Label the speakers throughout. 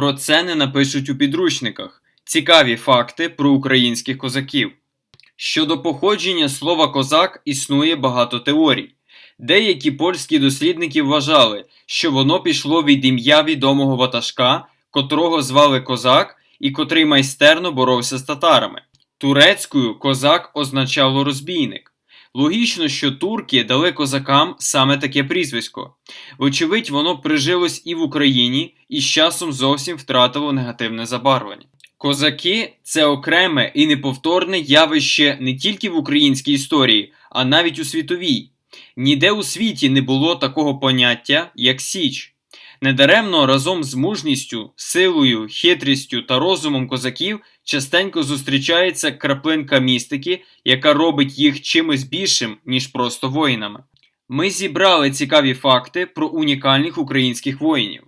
Speaker 1: Про це не напишуть у підручниках. Цікаві факти про українських козаків. Щодо походження слова козак існує багато теорій. Деякі польські дослідники вважали, що воно пішло від ім'я відомого ватажка, котрого звали козак і котрий майстерно боровся з татарами. Турецькою козак означало розбійник. Логічно, що турки дали козакам саме таке прізвисько. Вочевидь, воно прижилось і в Україні, і з часом зовсім втратило негативне забарвлення. Козаки це окреме і неповторне явище не тільки в українській історії, а навіть у світовій. Ніде у світі не було такого поняття, як Січ. Недаремно разом з мужністю, силою, хитрістю та розумом козаків частенько зустрічається краплинка містики, яка робить їх чимось більшим, ніж просто воїнами. Ми зібрали цікаві факти про унікальних українських воїнів.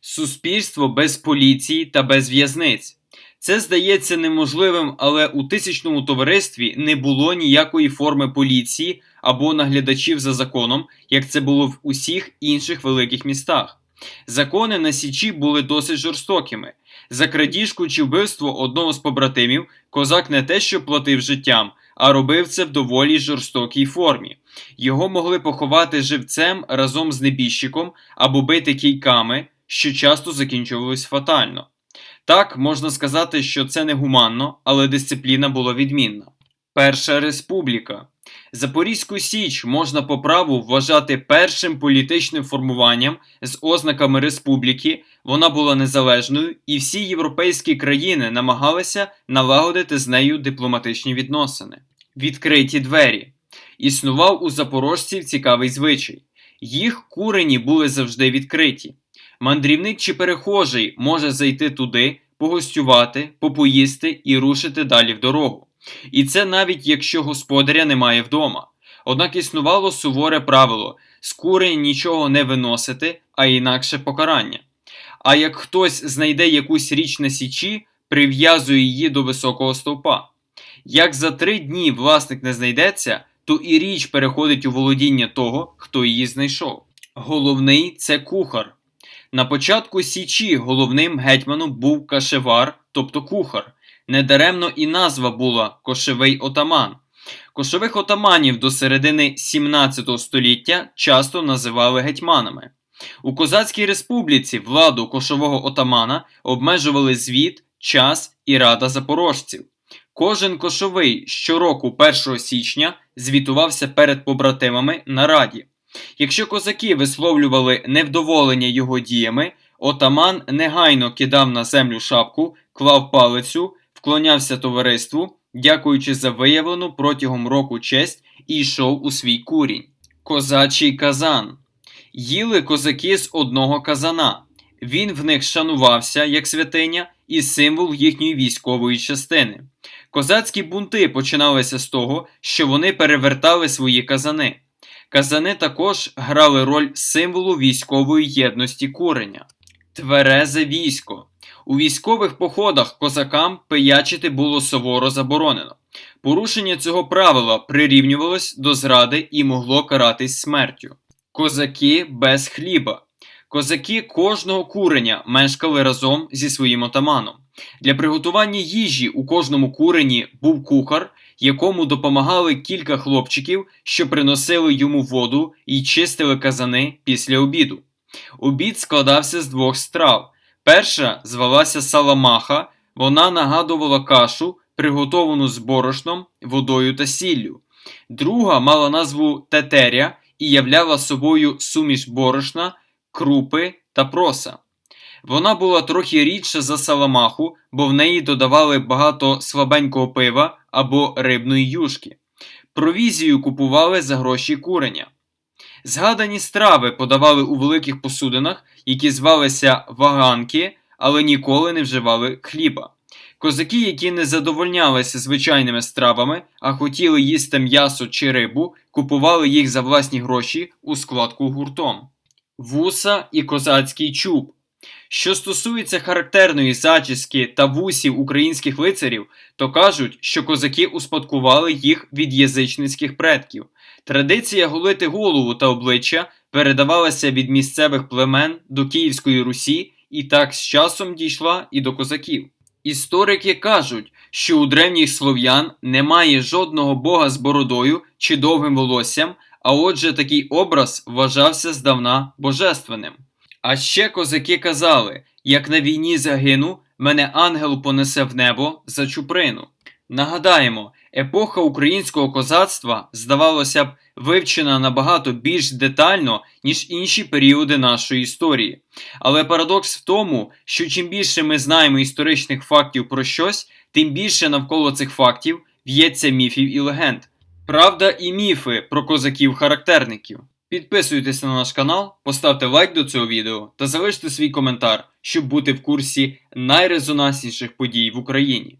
Speaker 1: Суспільство без поліції та без в'язниць. Це здається неможливим, але у тисячному товаристві не було ніякої форми поліції або наглядачів за законом, як це було в усіх інших великих містах. Закони на Січі були досить жорстокими. За крадіжку чи вбивство одного з побратимів козак не те, що платив життям, а робив це в доволі жорстокій формі. Його могли поховати живцем разом з небіжчиком або бити кійками, що часто закінчувалось фатально. Так, можна сказати, що це не гуманно, але дисципліна була відмінна. Перша республіка. Запорізьку Січ можна по праву вважати першим політичним формуванням з ознаками республіки. Вона була незалежною, і всі європейські країни намагалися налагодити з нею дипломатичні відносини. Відкриті двері. Існував у запорожців цікавий звичай. Їх курені були завжди відкриті. Мандрівник чи перехожий може зайти туди, погостювати, попоїсти і рушити далі в дорогу. І це навіть якщо господаря немає вдома. Однак існувало суворе правило з нічого не виносити, а інакше покарання. А як хтось знайде якусь річ на січі, прив'язує її до високого стовпа. Як за три дні власник не знайдеться, то і річ переходить у володіння того, хто її знайшов. Головний це кухар. На початку Січі головним гетьманом був кашевар, тобто кухар. Недаремно і назва була Кошовий отаман. Кошових отаманів до середини 17 століття часто називали гетьманами. У Козацькій республіці владу кошового отамана обмежували звіт, час і рада запорожців. Кожен кошовий щороку 1 січня звітувався перед побратимами на раді. Якщо козаки висловлювали невдоволення його діями, отаман негайно кидав на землю шапку, клав палицю, вклонявся товариству, дякуючи за виявлену протягом року честь і йшов у свій курінь. Козачий казан. Їли козаки з одного казана. Він в них шанувався як святиня і символ їхньої військової частини. Козацькі бунти починалися з того, що вони перевертали свої казани. Казани також грали роль символу військової єдності куреня. Тверезе військо. У військових походах козакам пиячити було суворо заборонено. Порушення цього правила прирівнювалось до зради і могло каратись смертю. Козаки без хліба. Козаки кожного куреня мешкали разом зі своїм отаманом. Для приготування їжі у кожному курені був кухар, якому допомагали кілька хлопчиків, що приносили йому воду і чистили казани після обіду. Обід складався з двох страв. Перша звалася саламаха, вона нагадувала кашу, приготовану з борошном, водою та сіллю. Друга мала назву тетеря і являла собою суміш борошна, крупи та проса. Вона була трохи рідша за саламаху, бо в неї додавали багато слабенького пива або рибної юшки. Провізію купували за гроші куреня. Згадані страви подавали у великих посудинах, які звалися ваганки, але ніколи не вживали хліба. Козаки, які не задовольнялися звичайними стравами, а хотіли їсти м'ясо чи рибу, купували їх за власні гроші у складку гуртом. Вуса і козацький чуб. Що стосується характерної зачіски та вусів українських лицарів, то кажуть, що козаки успадкували їх від язичницьких предків. Традиція голити голову та обличчя передавалася від місцевих племен до Київської Русі і так з часом дійшла і до козаків. Історики кажуть, що у древніх слов'ян немає жодного бога з бородою чи довгим волоссям, а отже такий образ вважався здавна божественним. А ще козаки казали: як на війні загину, мене ангел понесе в небо за чуприну. Нагадаємо, епоха українського козацтва, здавалося б, вивчена набагато більш детально, ніж інші періоди нашої історії. Але парадокс в тому, що чим більше ми знаємо історичних фактів про щось, тим більше навколо цих фактів в'ється міфів і легенд. Правда і міфи про козаків-характерників. Підписуйтесь на наш канал, поставте лайк до цього відео та залиште свій коментар, щоб бути в курсі найрезонансніших подій в Україні.